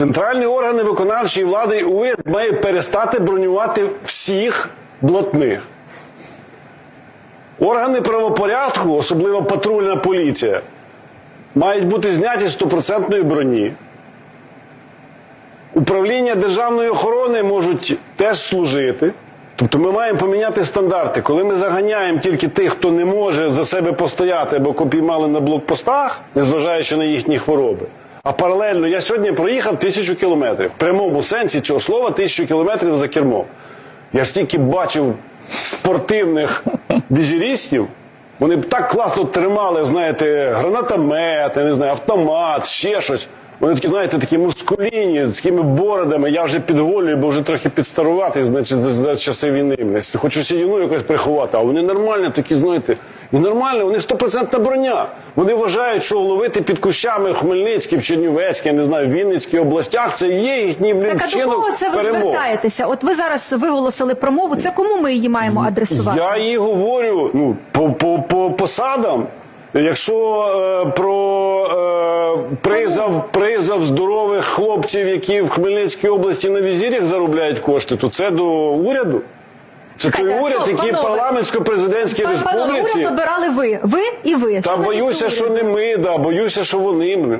Центральні органи виконавчої влади і уряд має перестати бронювати всіх блатних. Органи правопорядку, особливо патрульна поліція, мають бути зняті з стопроцентної броні. Управління державної охорони можуть теж служити. Тобто ми маємо поміняти стандарти. Коли ми заганяємо тільки тих, хто не може за себе постояти або копіймали на блокпостах, незважаючи на їхні хвороби. А паралельно я сьогодні проїхав тисячу кілометрів. В прямому сенсі цього слова тисячу кілометрів за кермо. Я стільки бачив спортивних біжерістів, Вони б так класно тримали, знаєте, гранатомет, я не знаю, автомат, ще щось. Вони такі, знаєте, такі мускуліні, з такими бородами. Я вже підголюю, бо вже трохи підстаруватий, значить, за, за часи війни. Хочу сідіну якось приховати, а вони нормальні, такі, знаєте, і нормально, у них стопроцентна броня. Вони вважають, що ловити під кущами в Хмельницькій, в Чернівецькій, я не знаю, в Вінницькій областях це є їхній блін, Так а до кого це ви перемог. звертаєтеся? От ви зараз виголосили промову. Це кому ми її маємо адресувати? Я їй говорю ну, по, по, по посадам. Якщо е, про е, призов, призов здорових хлопців, які в Хмельницькій області на візірях заробляють кошти, то це до уряду. Це той уряд, який парламентсько-президентській республіці. уряд обирали ви. Ви і ви. Та що боюся, що не ми, да, боюся, що вони.